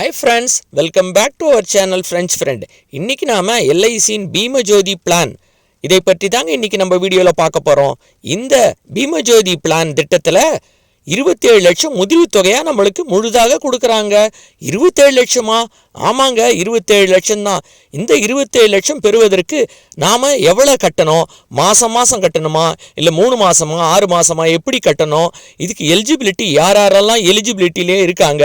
Hi friends welcome back to our channel friends friend இன்னைக்கு நாம எல்ஐசியின் பீமஜோதி plan இதை பற்றி தாங்க இன்னைக்கு நம்ம வீடியோவில் பார்க்க போகிறோம் இந்த பீமஜோதி பிளான் திட்டத்தில் இருபத்தேழு லட்சம் முதிர்வு தொகையாக நம்மளுக்கு முழுதாக கொடுக்குறாங்க. இருபத்தேழு லட்சமா? ஆமாங்க இருபத்தேழு லட்சம் தான் இந்த இருபத்தேழு லட்சம் பெறுவதற்கு நாம் எவ்வளோ கட்டணும்? மாதம் மாதம் கட்டணுமா? இல்லை மூணு மாதமா ஆறு மாதமா எப்படி கட்டணும்? இதுக்கு எலிஜிபிலிட்டி யார் யாரெல்லாம் எலிஜிபிலிட்டிலே இருக்காங்க?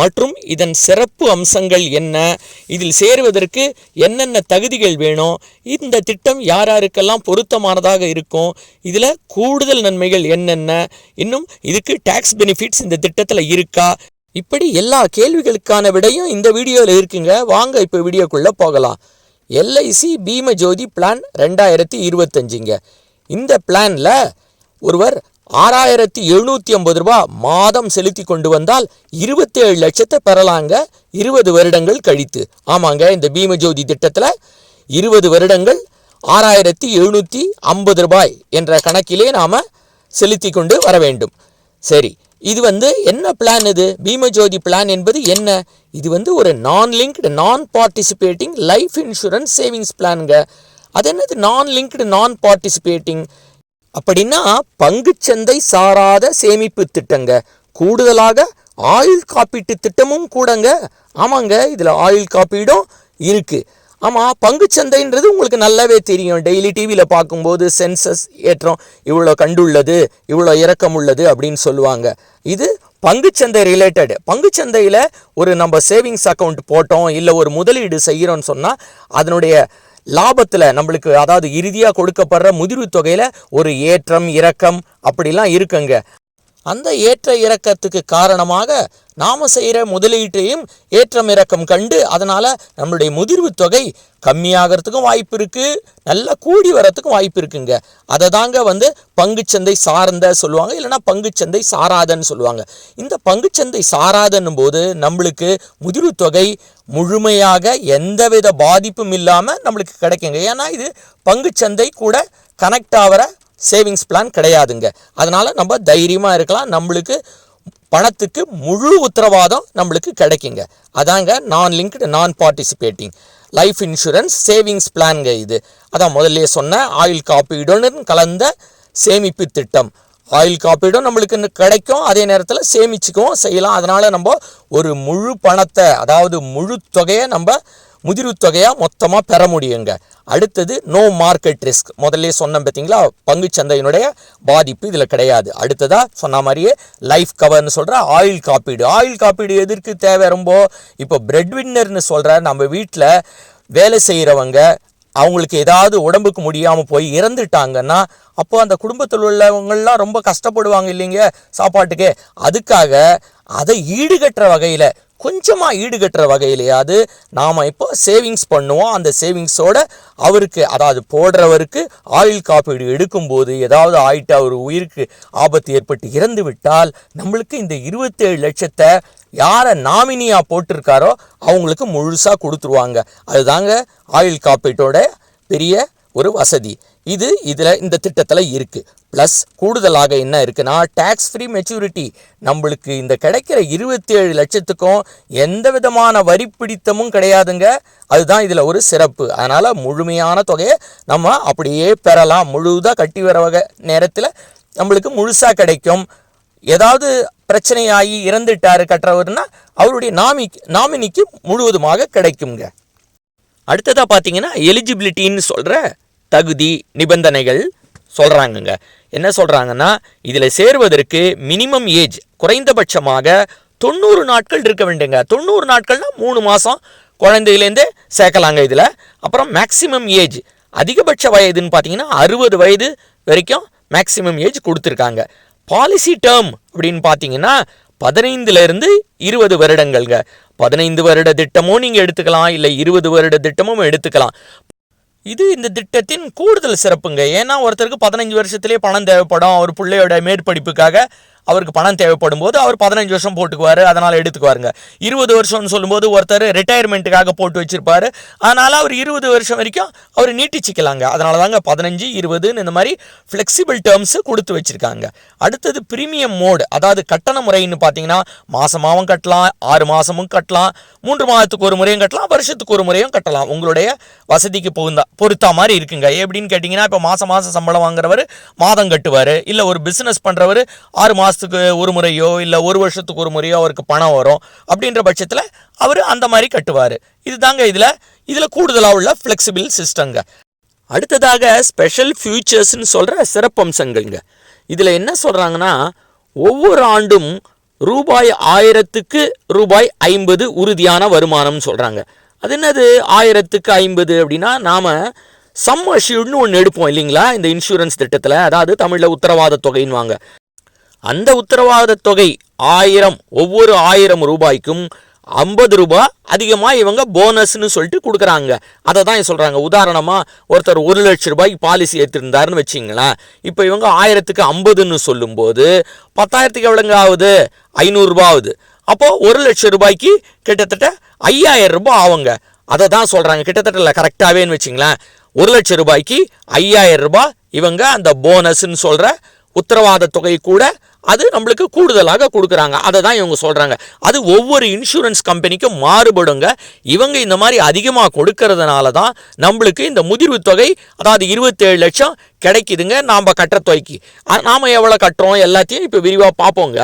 மற்றும் இதன் சிறப்பு அம்சங்கள் என்ன? இதில் சேருவதற்கு என்னென்ன தகுதிகள் வேணும்? இந்த திட்டம் யார் யாருக்கெல்லாம் பொருத்தமானதாக இருக்கும்? இதில் கூடுதல் நன்மைகள் என்னென்ன? இன்னும் இதுக்கு டேக்ஸ் பெனிஃபிட்ஸ் இந்த திட்டத்தில் இருக்கா? இப்படி எல்லா கேள்விகளுக்கான விடையும் இந்த வீடியோவில் இருக்குங்க. வாங்க இப்போ வீடியோக்குள்ளே போகலாம். எல்ஐசி பீம ஜோதி பிளான் ரெண்டாயிரத்தி இருபத்தஞ்சுங்க. இந்த பிளானில் ஒருவர் ஆறாயிரத்தி எழுநூற்றி ஐம்பது ரூபா மாதம் செலுத்தி கொண்டு வந்தால் இருபத்தேழு லட்சத்தை பெறலாங்க. இருபது வருடங்கள் கழித்து. ஆமாங்க இந்த பீமஜோதி திட்டத்தில் இருபது வருடங்கள் ஆறாயிரத்தி எழுநூற்றி ஐம்பது ரூபாய் என்ற கணக்கிலே நாம் செலுத்தி கொண்டு வர வேண்டும். சரி இது வந்து என்ன பிளான் இது? பீமஜோதி பிளான் என்பது என்ன? இது வந்து ஒரு non linked non participating life insurance savings பிளானுங்க அது என்னது? நான் லிங்க்டு நான் பார்ட்டிசிபேட்டிங் அப்படின்னா பங்குச்சந்தை சாராத சேமிப்பு திட்டங்க. கூடுதலாக ஆயுள் காப்பீட்டு திட்டமும் கூடங்க. ஆமாங்க இதில் ஆயுள் காப்பீடும் இருக்குது ஆமாம் பங்குச்சந்தைன்றது உங்களுக்கு நல்லாவே தெரியும். டெய்லி டிவியில் பார்க்கும்போது சென்சஸ் ஏற்றம் இவ்வளோ கண்டுள்ளது இவ்வளோ இறக்கம் உள்ளது அப்படின்னு சொல்லுவாங்க. இது பங்குச்சந்தை ரிலேட்டட் பங்குச்சந்தையில் ஒரு நம்ம சேவிங்ஸ் அக்கௌண்ட் போட்டோம் இல்லை ஒரு முதலீடு செய்கிறோன்னு சொன்னால் அதனுடைய லாபத்தில் நம்மளுக்கு அதாவது இறுதியாக கொடுக்கப்படுற முதிர்வு தொகையில் ஒரு ஏற்றம் இறக்கம் அப்படிலாம் இருக்குங்க. அந்த ஏற்ற இறக்கத்துக்கு காரணமாக நாம் செய்கிற முதலீட்டையும் ஏற்றம் இறக்கம் கண்டு அதனால் நம்மளுடைய முதிர்வு தொகை கம்மியாகிறதுக்கும் வாய்ப்பு இருக்குது நல்லா கூடி வரத்துக்கும் வாய்ப்பு இருக்குங்க. அதை தாங்க வந்து பங்குச்சந்தை சார்ந்த சொல்லுவாங்க இல்லைன்னா பங்குச்சந்தை சாராதன்னு சொல்லுவாங்க. இந்த பங்குச்சந்தை சாராதன்னும் போது நம்மளுக்கு முதிர்வு தொகை முழுமையாக எந்தவித பாதிப்பும் இல்லாமல் நம்மளுக்கு கிடைக்குங்க. ஏன்னா இது பங்குச்சந்தை கூட கனெக்ட் ஆகிற சேவிங்ஸ் பிளான் கிடையாதுங்க. அதனால் நம்ம தைரியமாக இருக்கலாம். நம்மளுக்கு பணத்துக்கு முழு உத்தரவாதம் நம்மளுக்கு கிடைக்குங்க. அதாங்க non linked non participating life insurance savings பிளான்ங்க இது. அதான் முதல்ல சொன்ன ஆயுள் காப்பீடுடன் கலந்த சேமிப்பு திட்டம். ஆயில் காப்பீடும் நம்மளுக்கு கிடைக்கும். அதே நேரத்தில் சேமிச்சுக்கவும் செய்யலாம். அதனால் நம்ம ஒரு முழு பணத்தை அதாவது முழு தொகையை நம்ம முதிர்வு தொகையாக மொத்தமாக பெற முடியுங்க. அடுத்தது நோ மார்க்கெட் ரிஸ்க் முதல்ல சொன்னேன் பார்த்தீங்களா பங்குச்சந்தையினுடைய பாதிப்பு இதில் கிடையாது. அடுத்ததாக சொன்ன மாதிரியே லைஃப் கவர்னு சொல்கிற ஆயில் காப்பீடு. ஆயில் காப்பீடு எதற்கு தேவை ரொம்ப? இப்போ பிரெட் வின்னர்னு சொல்கிற நம்ம வீட்டில் வேலை செய்கிறவங்க அவங்களுக்கு ஏதாவது உடம்புக்கு முடியாமல் போய் இறந்துட்டாங்கன்னா அப்போ அந்த குடும்பத்தில் உள்ளவங்கள்லாம் ரொம்ப கஷ்டப்படுவாங்க இல்லைங்க சாப்பாட்டுக்கு. அதுக்காக அதை ஈடுகட்டுற வகையில் கொஞ்சமாக ஈடுகட்டுற வகையிலையாவது நாம் இப்போ சேவிங்ஸ் பண்ணுவோம். அந்த சேவிங்ஸோட அவருக்கு அதாவது போடுறவருக்கு ஆயுள் காப்பீடு எடுக்கும்போது ஏதாவது ஆயிட்டு அவர் உயிருக்கு ஆபத்து ஏற்பட்டு இறந்து விட்டால் நம்மளுக்கு இந்த இருபத்தேழு லட்சத்தை யாரை நாமினியாக போட்டிருக்காரோ அவங்களுக்கு முழுசாக கொடுத்துருவாங்க. அதுதாங்க ஆயுள் காப்பீட்டோட பெரிய ஒரு வசதி. இது இதில் இந்த திட்டத்தில் இருக்குது ப்ளஸ் கூடுதலாக என்ன இருக்குன்னா டேக்ஸ் ஃப்ரீ மெச்சூரிட்டி நம்மளுக்கு இந்த கிடைக்கிற இருபத்தேழு லட்சத்துக்கும் எந்த விதமான வரி பிடித்தமும் கிடையாதுங்க. அதுதான் இதில் ஒரு சிறப்பு. அதனால் முழுமையான தொகையை நம்ம அப்படியே பெறலாம். முழுதாக கட்டி வர வகை நேரத்தில் நம்மளுக்கு முழுசாக கிடைக்கும். ஏதாவது பிரச்சனையாகி இறந்துட்டார் கட்டுறவர்னா அவருடைய நாமி நாமினிக்கு முழுவதுமாக கிடைக்குங்க. அடுத்ததாக பார்த்தீங்கன்னா எலிஜிபிலிட்டின்னு சொல்கிற தகுதி நிபந்தனைகள் சொல்கிறாங்கங்க என்ன சொல்கிறாங்கன்னா இதில் சேருவதற்கு மினிமம் ஏஜ் குறைந்தபட்சமாக தொண்ணூறு நாட்கள் இருக்க வேண்டுங்க. தொண்ணூறு நாட்கள்னால் மூணு மாதம் குழந்தையிலேருந்தே சேர்க்கலாங்க இதில். அப்புறம் மேக்சிமம் ஏஜ் அதிகபட்ச வயதுன்னு பார்த்தீங்கன்னா அறுபது வயது வரைக்கும் மேக்சிமம் ஏஜ் கொடுத்துருக்காங்க. பாலிசி டேர்ம் அப்படின்னு பார்த்தீங்கன்னா பதினைந்துலேருந்து இருபது வருடங்கள்ங்க. பதினைந்து வருட திட்டமும் நீங்கள் எடுத்துக்கலாம் இல்லை இருபது வருட திட்டமும் எடுத்துக்கலாம். இது இந்த திட்டத்தின் கூடுதல் சிறப்புங்க. ஏன்னா ஒருத்தருக்கு பதினஞ்சு வருஷத்துலேயே பணம் தேவைப்படும். அவர் பிள்ளையோட மேற்படிப்புக்காக அவருக்கு பணம் தேவைப்படும் போது அவர் பதினஞ்சு வருஷம் போட்டுக்குவாரு அதனால் எடுத்துக்குவாருங்க. இருபது வருஷம்னு சொல்லும்போது ஒருத்தர் ரிட்டையர்மெண்ட்டுக்காக போட்டு வச்சுருப்பார். அதனால் அவர் இருபது வருஷம் வரைக்கும் அவர் நீட்டிச்சிக்கலாங்க. அதனால தாங்க பதினஞ்சு இருபதுன்னு இந்த மாதிரி ஃப்ளெக்சிபிள் டேர்ம்ஸு கொடுத்து வச்சுருக்காங்க. அடுத்தது ப்ரீமியம் மோடு அதாவது கட்டண முறைன்னு பார்த்தீங்கன்னா மாதமாகவும் கட்டலாம் ஆறு மாதமும் கட்டலாம் மூன்று மாதத்துக்கு ஒரு முறையும் கட்டலாம் வருஷத்துக்கு ஒரு முறையும் கட்டலாம். உங்களுடைய வசதிக்கு பொருந்தா பொருத்தா மாதிரி இருக்குங்க. எப்படின்னு கேட்டிங்கன்னா இப்போ மாதம் மாதம் சம்பளம் வாங்குறவர் மாதம் கட்டுவார். இல்லை ஒரு பிஸ்னஸ் பண்ணுறவர் ஆறு மாதம் மாதத்துக்கு ஒரு முறையோ இல்லை ஒரு வருஷத்துக்கு ஒரு முறையோ அவருக்கு பணம் வரும் அப்படின்ற பட்சத்தில் அவர் அந்த மாதிரி கட்டுவார். இதுதாங்க இதில் இதில் கூடுதலாக உள்ள ஃப்ளெக்சிபிள் சிஸ்டங்க அடுத்ததாக ஸ்பெஷல் ஃபியூச்சர்ஸ்னு சொல்கிற சிறப்பம்சங்கள்ங்க. இதில் என்ன சொல்கிறாங்கன்னா ஒவ்வொரு ஆண்டும் ரூபாய் ஆயிரத்துக்கு ரூபாய் ஐம்பது உறுதியான வருமானம்னு சொல்கிறாங்க அது என்னது? ஆயிரத்துக்கு ஐம்பது அப்படின்னா நாம் சம் அஷ்யூர்ட்னு ஒன்று எடுப்போம் இல்லைங்களா? இந்த இன்சூரன்ஸ் திட்டத்தில். அதாவது தமிழில் உத்தரவாத தொகைன்னுவாங்க. அந்த உத்தரவாத தொகை ஆயிரம் ஒவ்வொரு ஆயிரம் ரூபாய்க்கும் ஐம்பது ரூபாய் அதிகமாக இவங்க போனஸ்னு சொல்லிட்டு கொடுக்குறாங்க. அதை தான் சொல்கிறாங்க உதாரணமாக ஒருத்தர் ஒரு லட்ச ரூபாய்க்கு பாலிசி எடுத்திருந்தாருன்னு வச்சிங்களேன். இப்போ இவங்க ஆயிரத்துக்கு ஐம்பதுன்னு சொல்லும்போது பத்தாயிரத்துக்கு எவ்வளோங்க ஆகுது? ஐநூறுரூபா ஆகுது. அப்போது ஒரு லட்சம் ரூபாய்க்கு கிட்டத்தட்ட ஐயாயிரம் ரூபாய் ஆகுங்க. அதை தான் சொல்கிறாங்க கிட்டத்தட்ட இல்லை கரெக்டாகவேன்னு வச்சிங்களேன். ஒரு லட்சம் ரூபாய்க்கு ஐயாயிரம் ரூபாய் இவங்க அந்த போனஸ்ன்னு சொல்கிற உத்தரவாத தொகை கூட அது நம்மளுக்கு கூடுதலாக கொடுக்குறாங்க. அதை தான் இவங்க சொல்கிறாங்க அது ஒவ்வொரு இன்சூரன்ஸ் கம்பெனிக்கும் மாறுபடுங்க. இவங்க இந்த மாதிரி அதிகமாக கொடுக்கறதுனால தான் நம்மளுக்கு இந்த முதிர்வு தொகை அதாவது இருபத்தேழு லட்சம் கிடைக்குதுங்க. நாம் கட்டுற தொகைக்கு. நாம் எவ்வளோ கட்டுறோம் எல்லாத்தையும் இப்போ விரிவாக பார்ப்போங்க.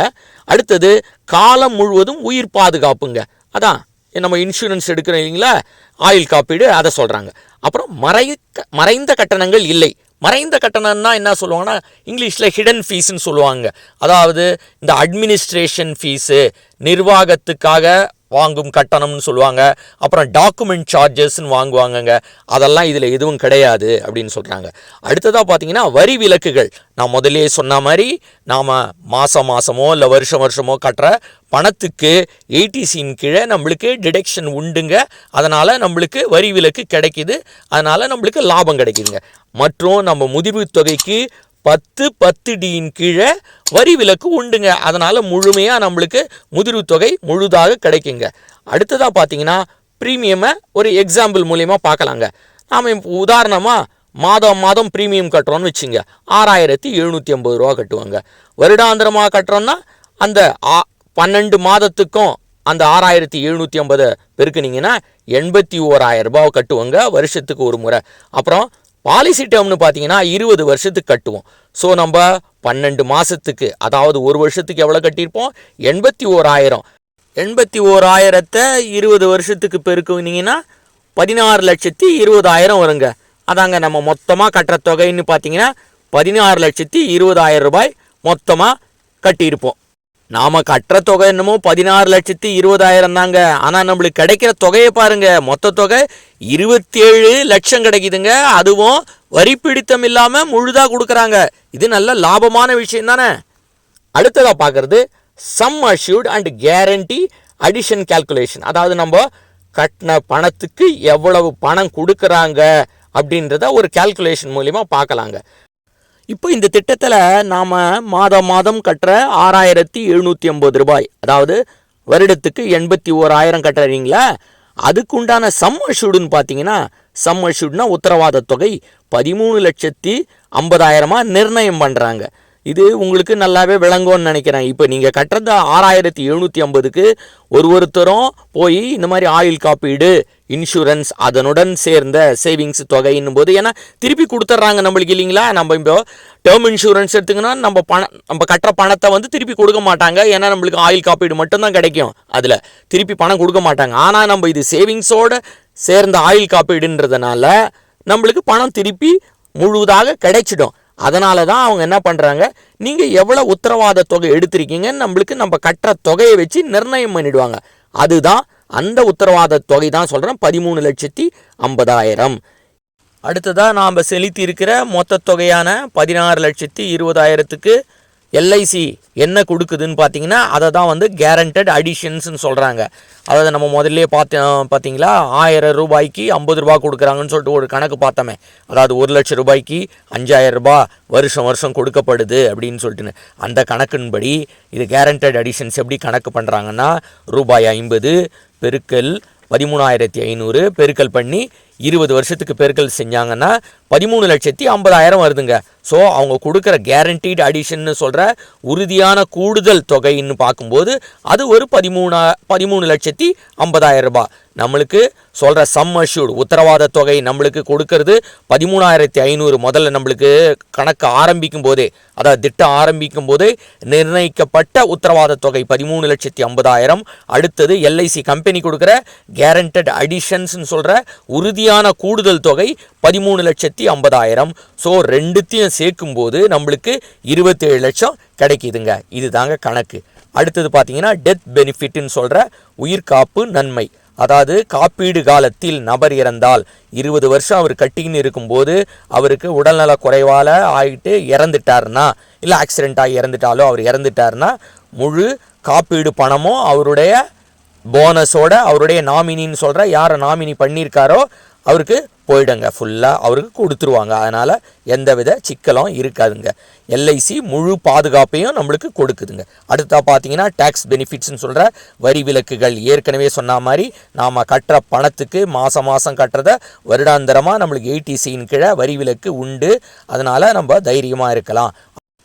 அடுத்தது காலம் முழுவதும் உயிர் பாதுகாப்புங்க. அதான் நம்ம இன்சூரன்ஸ் எடுக்கிறோம் இல்லைங்களா? ஆயுள் காப்பீடு அதை சொல்கிறாங்க அப்புறம் மறை மறைந்த கட்டணங்கள் இல்லை. மறைந்த கட்டணம்னா என்ன சொல்லுவாங்கன்னா இங்கிலீஷில் ஹிடன் ஃபீஸ்னு சொல்லுவாங்க. அதாவது இந்த அட்மினிஸ்ட்ரேஷன் ஃபீஸு நிர்வாகத்துக்காக வாங்கும் கட்டணம்னு சொல்லுவாங்க. அப்புறம் டாக்குமெண்ட் சார்ஜஸ்ன்னு வாங்குவாங்கங்க. அதெல்லாம் இதில் எதுவும் கிடையாது அப்படின்னு சொல்கிறாங்க அடுத்ததாக பார்த்தீங்கன்னா வரி விலக்குகள். நான் முதலே சொன்ன மாதிரி நாம் மாதம் மாதமோ இல்லை வருஷம் வருஷமோ கட்டுற பணத்துக்கு ஏடிசியின் கீழே நம்மளுக்கு டிடெக்ஷன் உண்டுங்க. அதனால் நம்மளுக்கு வரி விலக்கு கிடைக்குது. அதனால் நம்மளுக்கு லாபம் கிடைக்குதுங்க. மற்றும் நம்ம முதிர்வு தொகைக்கு பத்து பத்து டியின் கீழே வரி விலக்கு உண்டுங்க. அதனால் முழுமையாக நம்மளுக்கு முதிர்வு தொகை முழுதாக கிடைக்குங்க. அடுத்ததாக பார்த்தீங்கன்னா ப்ரீமியமை ஒரு எக்ஸாம்பிள் மூலியமாக பார்க்கலாங்க நாம் இப்போ உதாரணமாக மாதம் மாதம் ப்ரீமியம் கட்டுறோம்னு வச்சுங்க. ஆறாயிரத்தி எழுநூற்றி ஐம்பது ரூபா கட்டுவாங்க. வருடாந்திரமாக கட்டுறோன்னா அந்த ஆ பன்னெண்டு மாதத்துக்கும் அந்த ஆறாயிரத்தி எழுநூற்றி ஐம்பதை பெருக்குனிங்கன்னா எண்பத்தி ஓராயிரம் ரூபாய் கட்டுவாங்க. வருஷத்துக்கு ஒரு முறை. அப்புறம் பாலிசி டேர்ம்னு பார்த்தீங்கன்னா இருபது வருஷத்துக்கு கட்டுவோம். ஸோ நம்ம பன்னெண்டு மாதத்துக்கு அதாவது ஒரு வருஷத்துக்கு எவ்வளோ கட்டியிருப்போம்? எண்பத்தி ஓராயிரம் எண்பத்தி ஓராயிரத்தை இருபது வருஷத்துக்கு பெருக்குனீங்கன்னா பதினாறு லட்சத்தி இருபதாயிரம் வருங்க. அதாங்க நம்ம மொத்தமாக கட்டுற தொகைன்னு பார்த்தீங்கன்னா பதினாறு லட்சத்தி இருபதாயிரம் ரூபாய் மொத்தமாக கட்டியிருப்போம். நாம கட்டுற தொகை என்னமோ பதினாறு லட்சத்தி இருபதாயிரம் தாங்க. ஆனால் நம்மளுக்கு கிடைக்கிற தொகையை பாருங்க. மொத்த தொகை இருபத்தேழு லட்சம் கிடைக்குதுங்க. அதுவும் வரி பிடித்தம் இல்லாமல் முழுதாக கொடுக்குறாங்க. இது நல்ல லாபமான விஷயம் தானே. அடுத்ததாக பார்க்குறது sum assured and guarantee addition calculation அதாவது நம்ம கட்டின பணத்துக்கு எவ்வளவு பணம் கொடுக்குறாங்க அப்படின்றத ஒரு கால்குலேஷன் மூலிமா பார்க்கலாங்க. இப்போ இந்த திட்டத்தில் நாம் மாதம் மாதம் கட்டுற ஆறாயிரத்தி எழுநூற்றி ஐம்பது ரூபாய். அதாவது வருடத்துக்கு எண்பத்தி ஓராயிரம் கட்டுறீங்களா? அதுக்குண்டான சம் அஷூடுன்னு பார்த்தீங்கன்னா சம் அஷூட்னா உத்தரவாத தொகை பதிமூணு லட்சத்தி ஐம்பதாயிரமாக நிர்ணயம் பண்ணுறாங்க இது உங்களுக்கு நல்லாவே விளங்கும்னு நினைக்கிறேன். இப்போ நீங்கள் கட்டுறது ஆறாயிரத்தி எழுநூற்றி ஐம்பதுக்கு ஒரு ஒருத்தரும் போய் இந்த மாதிரி ஆயுள் காப்பீடு இன்சூரன்ஸ் அதனுடன் சேர்ந்த சேவிங்ஸ் தொகைன்னும் போது ஏன்னா திருப்பி கொடுத்துட்றாங்க நம்மளுக்கு இல்லைங்களா? நம்ம இப்போ டேர்ம் இன்சூரன்ஸ் எடுத்துங்கன்னா நம்ம பணம் நம்ம கட்டுற பணத்தை வந்து திருப்பி கொடுக்க மாட்டாங்க. ஏன்னா நம்மளுக்கு ஆயுள் காப்பீடு மட்டும்தான் கிடைக்கும். அதில் திருப்பி பணம் கொடுக்க மாட்டாங்க. ஆனால் நம்ம இது சேவிங்ஸோட சேர்ந்த ஆயுள் காப்பீடுன்றதுனால நம்மளுக்கு பணம் திருப்பி முழுவதாக கிடைச்சிடும். அதனால தான் அவங்க என்ன பண்ணுறாங்க நீங்கள் எவ்வளோ உத்தரவாத தொகை எடுத்திருக்கீங்கன்னு நம்மளுக்கு நம்ம கட்டுற தொகையை வச்சு நிர்ணயம் பண்ணிடுவாங்க. அதுதான் அந்த உத்தரவாத தொகை தான் சொல்கிறேன் பதிமூணு லட்சத்தி ஐம்பதாயிரம். அடுத்ததாக நாம் செலுத்தி இருக்கிற மொத்த தொகையான பதினாறு லட்சத்தி இருபதாயிரத்துக்கு எல்ஐசி என்ன கொடுக்குதுன்னு பார்த்தீங்கன்னா அதை தான் வந்து கேரண்டட் அடிஷன்ஸ்னு சொல்கிறாங்க அதாவது நம்ம முதல்ல பார்த்தோம் பார்த்தீங்களா ஆயிரம் ரூபாய்க்கு ஐம்பது ரூபா கொடுக்குறாங்கன்னு சொல்லிட்டு ஒரு கணக்கு பார்த்தோமே. அதாவது ஒரு லட்சம் ரூபாய்க்கு அஞ்சாயிரம் ரூபா வருஷம் வருஷம் கொடுக்கப்படுது அப்படின்னு சொல்லிட்டுன்னு. அந்த கணக்கின்படி இது கேரண்டட் அடிஷன்ஸ் எப்படி கணக்கு பண்ணுறாங்கன்னா ரூபாய் ஐம்பது பெருக்கல் பதிமூணாயிரத்தி ஐநூறு பெருக்கல் பண்ணி இருபது வருஷத்துக்கு பெருக்கல் செஞ்சாங்கன்னா பதிமூணு லட்சத்தி ஐம்பதாயிரம் வருதுங்க. ஸோ அவங்க கொடுக்குற கேரண்டீடு அடிஷன்னு சொல்கிற உறுதியான கூடுதல் தொகைன்னு பார்க்கும்போது அது ஒரு பதிமூணா பதிமூணு லட்சத்தி ஐம்பதாயிரம் ரூபாய். நம்மளுக்கு சொல்கிற சம் அஷ்யூர்டு உத்தரவாத தொகை நம்மளுக்கு கொடுக்கறது பதிமூணாயிரத்தி ஐநூறு முதல்ல நம்மளுக்கு கணக்கு ஆரம்பிக்கும் போதே அதாவது திட்டம் ஆரம்பிக்கும் போதே நிர்ணயிக்கப்பட்ட உத்தரவாத தொகை பதிமூணு லட்சத்தி ஐம்பதாயிரம். அடுத்தது எல்ஐசி கம்பெனி கொடுக்குற கேரண்டட் அடிஷன்ஸ்னு சொல்கிற உறுதி மீதியான கூடுதல் தொகை பதிமூணு லட்சத்தி ஐம்பதாயிரம். ஸோ ரெண்டுத்தையும் சேர்க்கும்போது நம்மளுக்கு இருபத்தேழு லட்சம் கிடைக்குதுங்க. இதுதாங்க கணக்கு. அடுத்தது பார்த்தீங்கன்னா டெத் பெனிஃபிட்னு சொல்கிற உயிர்காப்பு நன்மை. அதாவது காப்பீடு காலத்தில் நபர் இறந்தால் இருபது வருஷம் அவர் கட்டின்னு இருக்கும்போது அவருக்கு உடல்நல குறைவால் ஆகிட்டு இறந்துட்டாருன்னா இல்லை ஆக்சிடெண்ட் ஆகி இறந்துட்டாலோ அவர் இறந்துட்டாருன்னா முழு காப்பீடு பணமும் அவருடைய போனஸோட அவருடைய நாமினின்னு சொல்கிற யாரை நாமினி பண்ணியிருக்காரோ அவருக்கு போயிடுங்க. ஃபுல்லாக அவருக்கு கொடுத்துருவாங்க. அதனால் எந்தவித சிக்கலும் இருக்காதுங்க. எல்ஐசி முழு பாதுகாப்பையும் நம்மளுக்கு கொடுக்குதுங்க. அடுத்தா பார்த்தீங்கன்னா டேக்ஸ் பெனிஃபிட்ஸ்னு சொல்கிற வரி விலக்குகள். ஏற்கனவே சொன்ன மாதிரி நாம் கட்டுற பணத்துக்கு மாதம் மாதம் கட்டுறத வருடாந்திரமாக நம்மளுக்கு ஏடிசியின் கீழே வரி விலக்கு உண்டு. அதனால் நம்ம தைரியமாக இருக்கலாம்.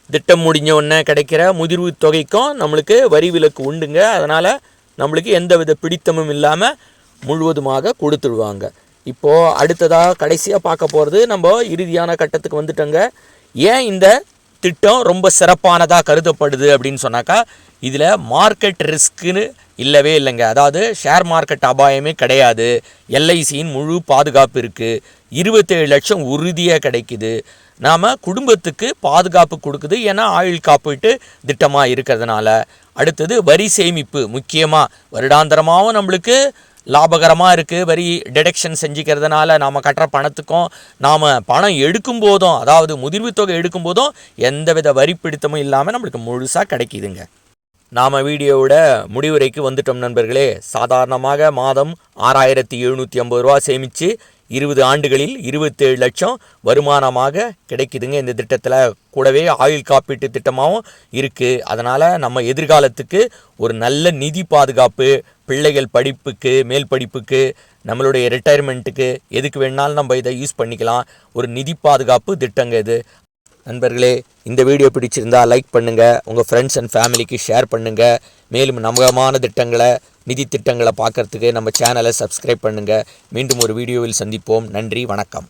திட்டம் முடிஞ்ச உடனே கிடைக்கிற முதிர்வு தொகைக்கும் நம்மளுக்கு வரி விலக்கு உண்டுங்க. அதனால் நம்மளுக்கு எந்தவித பிடித்தமும் இல்லாமல் முழுவதுமாக கொடுத்துடுவாங்க இப்போது அடுத்ததாக கடைசியாக பார்க்க போகிறது நம்ம இறுதியான கட்டத்துக்கு வந்துட்டோங்க. ஏன் இந்த திட்டம் ரொம்ப சிறப்பானதாக கருதப்படுது அப்படின்னு சொன்னாக்கா இதில் மார்க்கெட் ரிஸ்க்குன்னு இல்லவே இல்லைங்க. அதாவது ஷேர் மார்க்கெட் அபாயமே கிடையாது. எல்ஐசியின் முழு பாதுகாப்பு இருக்குது இருபத்தேழு லட்சம் உறுதியாக கிடைக்குது. நாம் குடும்பத்துக்கு பாதுகாப்பு கொடுக்குது. ஏன்னா ஆயுள் காப்பீட்டு திட்டமாக இருக்கிறதுனால. அடுத்தது வரி சேமிப்பு முக்கியமாக வருடாந்திரமாகவும் நம்மளுக்கு லாபகரமாக இருக்குது வரி டிடெக்ஷன் செஞ்சுக்கிறதுனால நாம் கட்டுற பணத்துக்கும் நாம் பணம் எடுக்கும் போதும் அதாவது முதிர்வு தொகை எடுக்கும் போதும் எந்தவித வரி பிடித்தமும் இல்லாமல் நம்மளுக்கு முழுசாக கிடைக்கிதுங்க. நாம் வீடியோவோட முடிவுரைக்கு வந்துட்டோம் நண்பர்களே. சாதாரணமாக மாதம் ஆறாயிரத்தி எழுநூற்றி ஐம்பது ரூபா சேமித்து இருபது ஆண்டுகளில் இருபத்தேழு லட்சம் வருமானமாக கிடைக்குதுங்க. இந்த திட்டத்தில் கூடவே ஆயுள் காப்பீட்டு திட்டமாகவும் இருக்குது அதனால் நம்ம எதிர்காலத்துக்கு ஒரு நல்ல நிதி பாதுகாப்பு பிள்ளைகள் படிப்புக்கு மேல் படிப்புக்கு நம்மளுடைய ரிட்டையர்மெண்ட்டுக்கு எதுக்கு வேணாலும் நம்ம இதை யூஸ் பண்ணிக்கலாம். ஒரு நிதி பாதுகாப்பு திட்டங்க இது. நண்பர்களே இந்த வீடியோ பிடிச்சிருந்தா லைக் பண்ணுங்கள் உங்கள் ஃப்ரெண்ட்ஸ் அண்ட் ஃபேமிலிக்கு ஷேர் பண்ணுங்கள் மேலும் நம்பகமான திட்டங்களை நிதி திட்டங்களை பார்க்கறதுக்கு நம்ம சேனலை சப்ஸ்கிரைப் பண்ணுங்கள் மீண்டும் ஒரு வீடியோவில் சந்திப்போம். நன்றி வணக்கம்.